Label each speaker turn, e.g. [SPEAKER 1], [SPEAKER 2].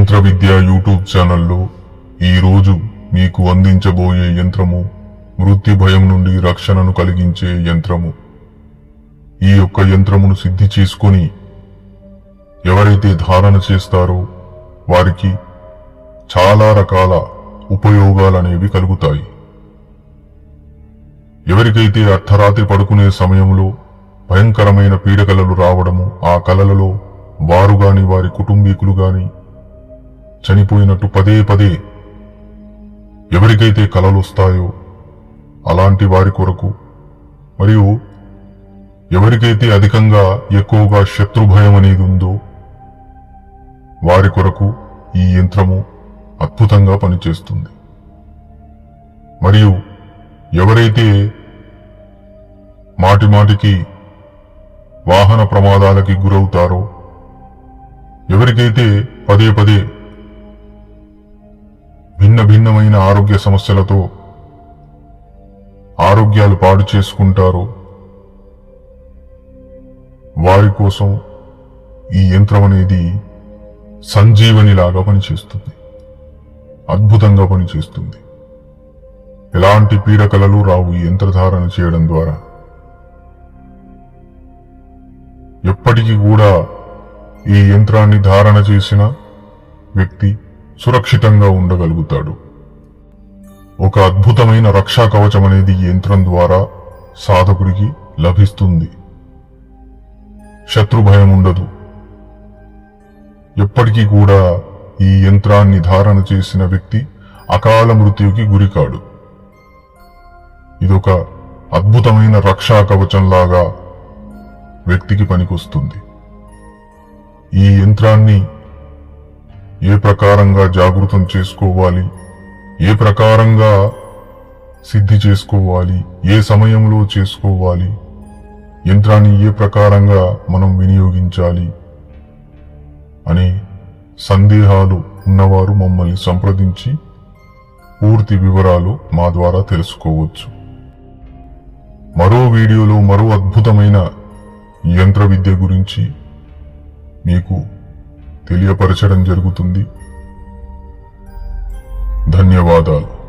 [SPEAKER 1] యంత్ర విద్య యూట్యూబ్ ఛానల్లో ఈరోజు మీకు అందించబోయే యంత్రము మృత్యు భయం నుండి రక్షణను కలిగించే యంత్రము. ఈ యొక్క యంత్రమును సిద్ధి చేసుకొని ఎవరైతే ధారణ చేస్తారో వారికి చాలా రకాల ఉపయోగాలనేవి కలుగుతాయి. ఎవరికైతే అర్ధరాత్రి పడుకునే సమయంలో భయంకరమైన పీడకలలు రావడము ఆ కలలలో వారు గాని వారి కుటుంబీకులు గాని చనిపోయినట్టు పదే పదే ఎవరికైతే కలలు వస్తాయో అలాంటి వారి కొరకు మరియు ఎవరికైతే అధికంగా ఎక్కువగా శత్రు భయం అనేది ఉందో వారి కొరకు ఈ యంత్రము అద్భుతంగా పనిచేస్తుంది. మరియు ఎవరైతే మాటి మాటికి వాహన ప్రమాదాలకి గురవుతారో ఎవరికైతే పదే పదే భిన్న భిన్నమైన ఆరోగ్య సమస్యలతో ఆరోగ్యాలు పాడు చేసుకుంటారో. వారి కోసం ఈ యంత్రం అనేది సంజీవనిలాగా పనిచేస్తుంది. అద్భుతంగా పనిచేస్తుంది. ఎలాంటి పీడకలలు రావు ఈ యంత్రధారణ చేయడం ద్వారా. ఎప్పటికీ కూడా ఈ యంత్రాన్ని ధారణ చేసిన వ్యక్తి సురక్షితంగా ఉండగలుగుతాడు. ఒక అద్భుతమైన రక్షా కవచం అనేది ఈ యంత్రం ద్వారా సాధకుడికి లభిస్తుంది. శత్రు భయం ఉండదు. ఎప్పటికీ కూడా ఈ యంత్రాన్ని ధారణ చేసిన వ్యక్తి అకాల మృత్యుకి గురికాడు. ఇదొక అద్భుతమైన రక్షా కవచంలాగా వ్యక్తికి పనికొస్తుంది. ఈ యంత్రాన్ని ఏ ప్రకారంగా జాగృతం చేసుకోవాలి? ఏ ప్రకారంగా సిద్ధి చేసుకోవాలి? ఏ సమయంలో చేసుకోవాలి? యంత్రాన్ని ఏ ప్రకారంగా మనం వినియోగించాలి? అనే సందేహాలు ఉన్నవారు మమ్మల్ని సంప్రదించి పూర్తి వివరాలు మా ద్వారా తెలుసుకోవచ్చు. మరో వీడియోలో మరో అద్భుతమైన యంత్ర విద్య గురించి మీకు తెలియపరచడం జరుగుతుంది. ధన్యవాదాలు.